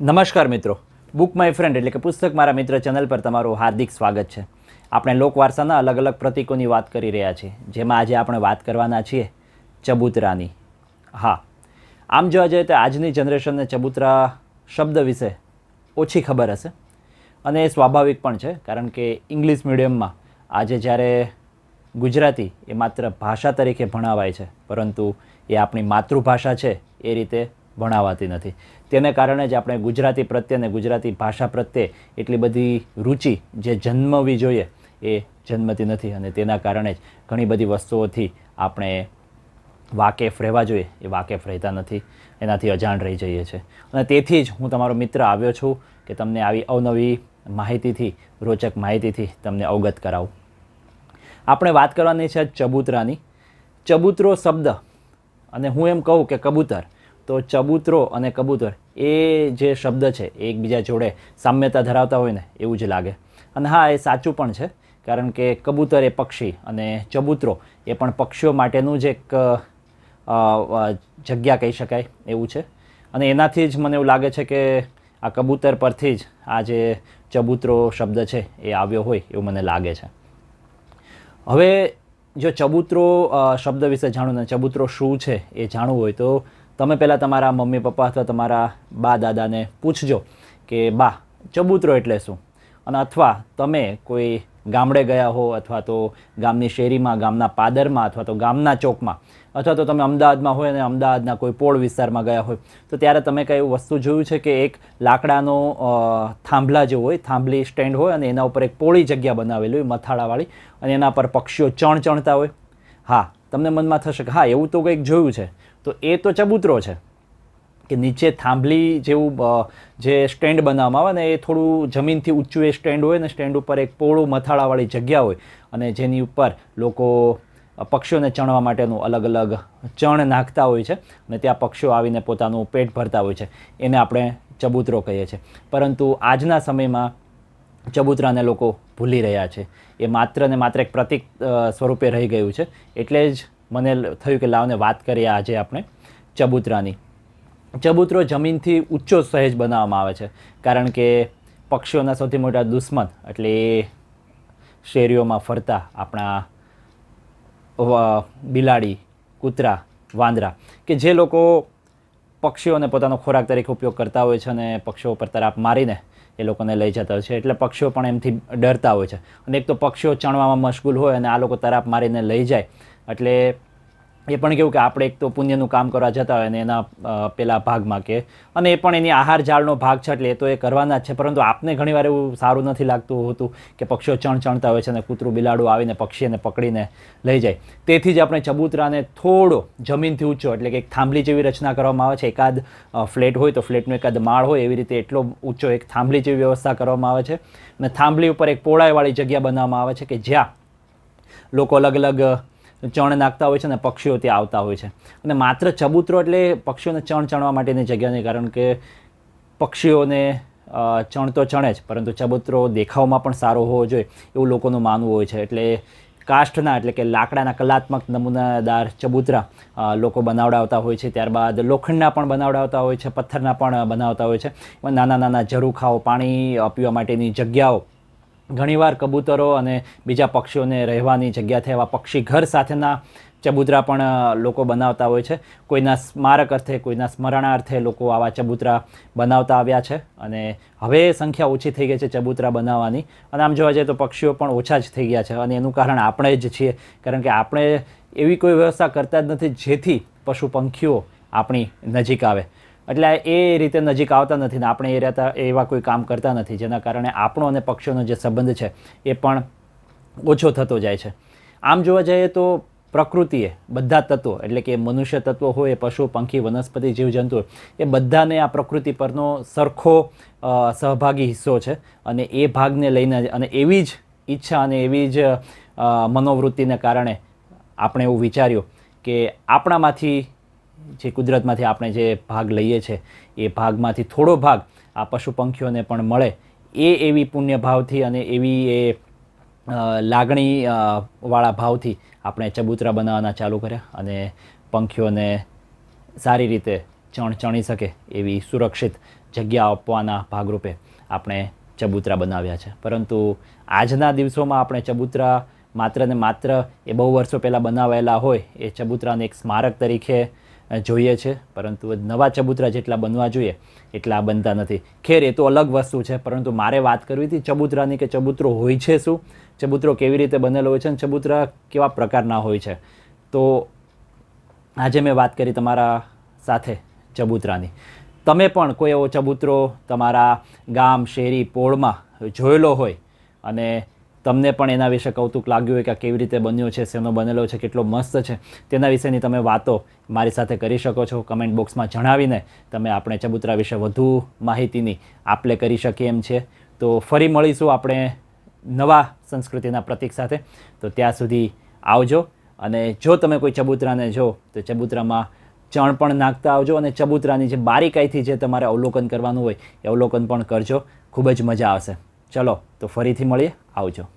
નમસ્કાર મિત્રો. Book my friend એટલે કે પુસ્તક મારા મિત્ર ચેનલ પર તમારું હાર્દિક સ્વાગત છે. આપણે લોકવારસાના અલગ અલગ પ્રતીકોની વાત કરી રહ્યા છીએ. જેમાં આજે આપણે વાત કરવાના છીએ ચબૂતરાની. હા. આમ જોવા જઈએ તો આજની જનરેશનને ચબૂતરા શબ્દ વિશે ઓછી ખબર હશે. અને એ સ્વાભાવિક પણ છે, કારણ કે ઇંગ્લિશ મીડિયમમાં આજે જ્યારે ગુજરાતી એ માત્ર ભાષા તરીકે ભણાવાય છે, પરંતુ એ આપણી માતૃભાષા છે, એ રીતે ભણાવાતી નથી. તેને કારણે જ આપણે ગુજરાતી પ્રત્યે અને ગુજરાતી ભાષા પ્રત્યે એટલી બધી રુચિ જે જન્મવી જોઈએ એ જન્મતી નથી અને તેના કારણે જ ઘણી બધી વસ્તુઓથી આપણે વાકેફ રહેવા જોઈએ. એ વાકેફ રહેતા નથી. એનાથી અજાણ રહી જઈએ છીએ. અને તેથી જ હું તમારો મિત્ર આવ્યો છું કે તમને આવી અવનવી માહિતીથી, રોચક માહિતીથી તમને અવગત કરાવું. આપણે વાત કરવાની છે ચબૂતરાની. ચબૂતરો શબ્દ. અને હું એમ કહું કે કબૂતર તો ચબૂતરો અને કબૂતર એ જે શબ્દ છે એ એકબીજા જોડે સામ્યતા ધરાવતા હોય ને, એવું જ લાગે. અને હા, એ સાચું પણ છે, કારણ કે કબૂતર એ પક્ષી અને ચબૂતરો એ પણ પક્ષીઓ માટેનું જ એક જગ્યા કહી શકાય, એવું છે. અને એનાથી જ મને એવું લાગે છે કે આ કબૂતર પરથી જ આ જે ચબૂતરો શબ્દ છે એ આવ્યો હોય, એવું મને લાગે છે. હવે જો ચબૂતરો શબ્દ વિશે જાણવું ને, ચબૂતરો શું છે એ જાણવું હોય તો તમે પહેલાં તમારા મમ્મી પપ્પા અથવા તમારા બા દાદાને પૂછજો કે, બા, ચબૂતરો એટલે શું? અને અથવા તમે કોઈ ગામડે ગયા હો અથવા તો ગામની શેરીમાં, ગામના પાદરમાં અથવા તો ગામના ચોકમાં અથવા તો તમે અમદાવાદમાં હોય અને અમદાવાદના કોઈ પોળ વિસ્તારમાં ગયા હોય, તો ત્યારે તમે કઈ એવું વસ્તુ જોયું છે કે એક લાકડાનો થાંભલા જેવો હોય, થાંભલી સ્ટેન્ડ હોય અને એના ઉપર એક પોળી જગ્યા બનાવેલી હોય, મથાળાવાળી અને એના પર પક્ષીઓ ચણ ચણતા હોય? હા તમને મનમાં થશે કે હા, એવું તો કંઈક જોયું છે. તો એ તો ચબૂતરો છે. કે નીચે થાંભલી જેવું જે સ્ટેન્ડ બનાવવામાં આવે ને એ થોડું જમીનથી ઊંચું એ સ્ટેન્ડ હોય ને સ્ટેન્ડ ઉપર એક પોળું મથાળાવાળી જગ્યા હોય અને જેની ઉપર લોકો પક્ષીઓને ચણવા માટેનું અલગ અલગ ચણ નાખતા હોય છે અને ત્યાં પક્ષીઓ આવીને પોતાનું પેટ ભરતા હોય છે. એને આપણે ચબૂતરો કહીએ છીએ. પરંતુ આજના સમયમાં ચબૂતરાને લોકો ભૂલી રહ્યા છે. એ માત્ર ને માત્ર એક પ્રતિક સ્વરૂપે રહી ગયું છે. એટલે જ મને થયું કે લાવને વાત કરીએ આજે આપણે ચબૂતરાની. ચબૂતરો જમીનથી ઊંચો સહેજ બનાવવામાં આવે છે. કારણ કે પક્ષીઓના સૌથી મોટા દુશ્મન, એટલે એ શેરીઓમાં ફરતા આપણા બિલાડી, કૂતરા, વાંદરા, કે જે લોકો પક્ષીઓને પોતાનો ખોરાક તરીકે ઉપયોગ કરતા હોય છે અને પક્ષીઓ પર તરાપ મારીને એ લોકોને લઈ જતા હોય છે. એટલે પક્ષીઓ પણ એમથી ડરતા હોય છે. અને એક તો પક્ષીઓ ચણવામાં મશગુલ હોય અને આ લોકો તરાપ મારીને લઈ જાય. એટલે એ પણ કેવું કે આપણે એક તો પુણ્યનું કામ કરવા જતા હોય અને એના પેલા ભાગમાં કે, અને એ પણ એની આહાર જાળનો ભાગ છે એટલે એ તો એ કરવાના જ છે, પરંતુ આપને ઘણીવાર એવું સારું નથી લાગતું હોતું કે પક્ષીઓ ચણ ચણતા હોય છે અને કૂતરું બિલાડું આવીને પક્ષીને પકડીને લઈ જાય. તેથી જ આપણે ચબૂતરાને થોડો જમીનથી ઊંચો, એટલે કે એક થાંભલી જેવી રચના કરવામાં આવે છે, એકાદ ફ્લેટ હોય તો ફ્લેટનો એકાદ માળ હોય એવી રીતે એટલો ઊંચો એક થાંભલી જેવી વ્યવસ્થા કરવામાં આવે છે. અને થાંભલી ઉપર એક પોળાઈવાળી જગ્યા બનાવવામાં આવે છે કે જ્યાં લોકો અલગ અલગ ચણ નાખતા હોય છે અને પક્ષીઓ ત્યાં આવતા હોય છે. અને માત્ર ચબૂતરો એટલે પક્ષીઓને ચણ ચણવા માટેની જગ્યા નહીં, કારણ કે પક્ષીઓને ચણ તો ચણે જ, પરંતુ ચબૂતરો દેખાવમાં પણ સારો હોવો જોઈએ એવું લોકોનું માનવું હોય છે. એટલે કાષ્ઠના એટલે કે લાકડાના કલાત્મક નમૂનાદાર ચબૂતરા લોકો બનાવડાવતા હોય છે. ત્યારબાદ લોખંડના પણ બનાવડાવતા હોય છે, પથ્થરના પણ બનાવતા હોય છે. નાના નાના ઝરૂખાઓ પાણી પીવા માટેની જગ્યાઓ ઘણીવાર કબૂતરો અને બીજા પક્ષીઓને રહેવાની જગ્યા થાય એવા પક્ષી ઘર સાથેના ચબૂતરા પણ લોકો બનાવતા હોય છે. કોઈના સ્મારક અર્થે, કોઈના સ્મરણાર્થે લોકો આવા ચબૂતરા બનાવતા આવ્યા છે અને હવે સંખ્યા ઓછી થઈ ગઈ છે ચબૂતરા બનાવવાની. અને આમ જોવા જઈએ તો પક્ષીઓ પણ ઓછા જ થઈ ગયા છે અને એનું કારણ આપણે જ છીએ. કારણ કે આપણે એવી કોઈ વ્યવસ્થા કરતા જ નથી જેથી પશુ પંખીઓ આપણી નજીક આવે. એટલે એ રીતે નજીક આવતા નથી ને આપણે એ રહેતા, એવા કોઈ કામ કરતા નથી, જેના કારણે આપણો અને પક્ષીઓનો જે સંબંધ છે એ પણ ઓછો થતો જાય છે. આમ જોવા જઈએ તો પ્રકૃતિએ બધા તત્વો, એટલે કે મનુષ્ય તત્વો હોય, પશુ, પંખી, વનસ્પતિ, જીવજંતુ, એ બધાને આ પ્રકૃતિ પરનો સરખો સહભાગી હિસ્સો છે અને એ ભાગને લઈને અને એવી જ ઈચ્છા અને એવી જ મનોવૃત્તિને કારણે આપણે એવું વિચાર્યું કે આપણામાંથી જે કુદરતમાંથી આપણે જે ભાગ લઈએ છીએ એ ભાગમાંથી થોડો ભાગ આ પશુ પંખીઓને પણ મળે. એ એવી પુણ્ય ભાવથી અને એવી એ લાગણી વાળા ભાવથી આપણે ચબૂતરા બનાવવાના ચાલુ કર્યા અને પંખીઓને સારી રીતે ચણ ચણી શકે એવી સુરક્ષિત જગ્યા આપવાના ભાગરૂપે આપણે ચબૂતરા બનાવ્યા છે. પરંતુ આજના દિવસોમાં આપણે ચબૂતરા માત્ર ને માત્ર એ બહુ વર્ષો પહેલાં બનાવાયેલા હોય, એ ચબૂતરાને એક સ્મારક તરીકે જોઈએ છે. પરંતુ નવા ચબૂતરા જેટલા બનવા જોઈએ, એટલા બનતા નથી. ખેર, એ તો અલગ વસ્તુ છે, પરંતુ મારે વાત કરવી હતી ચબૂતરાની કે ચબૂતરો હોય છે શું? ચબૂતરો કેવી રીતે બનેલો હોય છે અને ચબૂતરા કેવા પ્રકારના હોય છે? તો આજે મેં વાત કરી તમારા સાથે ચબૂતરાની. તમે પણ કોઈ એવો ચબૂતરો તમારા ગામ, શેરી, પોળમાં જોયેલો હોય અને તમને પણ એના વિશે કૌતુક લાગ્યું હોય કે કેવી રીતે બન્યો છે, શેનો બનેલો છે, કેટલો મસ્ત છે, તેના વિશેની તમે વાતો મારી સાથે કરી શકો છો. કમેન્ટ બોક્સમાં જણાવીને તમે આપણે ચબૂતરા વિશે વધુ માહિતીની આપલે કરી શકીએ એમ છે. તો ફરી મળીશું આપણે નવા સંસ્કૃતિના પ્રતીક સાથે. તો ત્યાં સુધી આવજો અને જો તમે કોઈ ચબૂતરાને જો, તો ચબૂતરામાં ચણ પણ નાખતા આવજો અને ચબૂતરાની જે બારીકાઈથી જે તમારે અવલોકન કરવાનું હોય એ અવલોકન પણ કરજો. ખૂબ જ મજા આવશે. ચલો, તો ફરીથી મળીએ. આવજો.